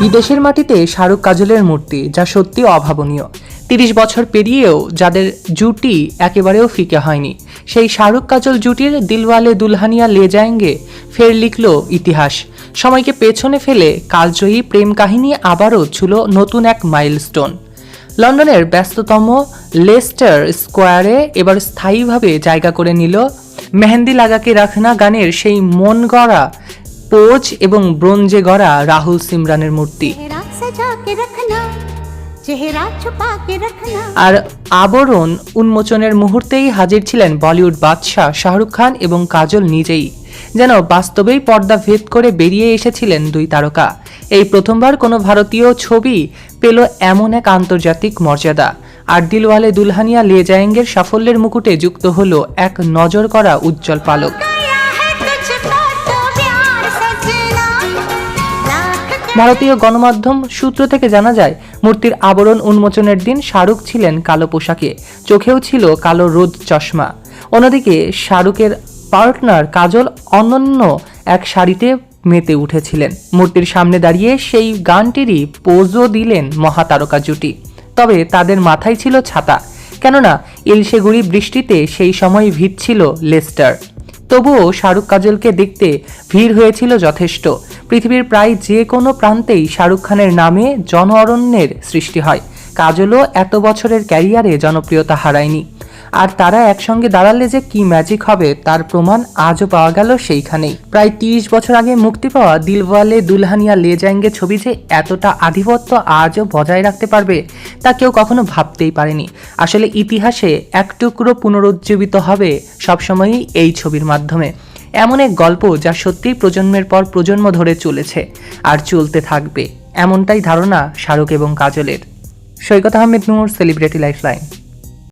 বিদেশের মাটিতে শাহরুখ কাজলের মূর্তি, যা সত্যি অভাবনীয়। তিরিশ বছর পেরিয়েও যাদের জুটি একেবারেও ফিকে হয়নি, সেই শাহরুখ কাজল জুটির দিলওয়ালে দুলহানিয়া লে যায়েঙ্গে ফের লিখল ইতিহাস। সময়কে পেছনে ফেলে কালজয়ী প্রেম কাহিনী আবারও ছিল নতুন এক মাইলস্টোন। লন্ডনের ব্যস্ততম লেস্টার স্কোয়ারে এবার স্থায়ীভাবে জায়গা করে নিল মেহেন্দি লাগাকে রাখনা গানের সেই মন গড়া পোচ এবং ব্রোঞ্জে গড়া রাহুল সিমরানের মূর্তি। আর আবরণ উন্মোচনের মুহূর্তেই হাজির ছিলেন বলিউড বাদশাহ শাহরুখ খান এবং কাজল নিজেই। যেন বাস্তবেই পর্দা ভেদ করে বেরিয়ে এসেছিলেন দুই তারকা। এই প্রথমবার কোনো ভারতীয় ছবি পেল এমন এক আন্তর্জাতিক মর্যাদা। আর দিলওয়ালে দুলহানিয়া লে জায়েঙ্গের সাফল্যের মুকুটে যুক্ত হল এক নজর করা উজ্জ্বল পালক। ভারতীয় গণমাধ্যম সূত্র থেকে জানা যায়, মূর্তির আবরণ উন্মোচনের দিন শাহরুখ ছিলেন কালো পোশাকে, চোখেও ছিল কালো রোদ চশমা। অন্যদিকে শাহরুখের পার্টনার কাজল অনন্য এক শাড়িতে মেতে উঠেছিলেন। মূর্তির সামনে দাঁড়িয়ে সেই গানটিরই পোজও দিলেন মহাতারকা জুটি। তবে তাদের মাথায় ছিল ছাতা। কেননা ইলশেগুড়ি বৃষ্টিতে সেই সময় ভিজছিল লেস্টার। তবুও শাহরুখ কাজলকে দেখতে ভিড় হয়েছিল যথেষ্ট। পৃথিবীর প্রায় যে কোনো প্রান্তেই শাহরুখ খানের নামে জন অরণ্যের সৃষ্টি হয়। কাজলও এত বছরের ক্যারিয়ারে জনপ্রিয়তা হারায়নি। আর তারা একসঙ্গে দাঁড়ালে যে কি ম্যাজিক হবে, তার প্রমাণ আজও পাওয়া গেল সেইখানেই। প্রায় তিরিশ বছর আগে মুক্তি পাওয়া দিলওয়ালে দুলহানিয়া লে যায়েঙ্গে ছবি যে এতটা আধিপত্য আজও বজায় রাখতে পারবে, তা কেউ কখনো ভাবতেই পারেনি। আসলে ইতিহাসে এক টুকরো পুনরুজ্জীবিত হবে সবসময়ই এই ছবির মাধ্যমে। এমন এক গল্প যা সত্যিই প্রজন্মের পর প্রজন্ম ধরে চলেছে আর চলতে থাকবে। এমনটাই ধারণা শাহরুখ এবং কাজলের। Saikat Ahmed Noor celebrity lifeline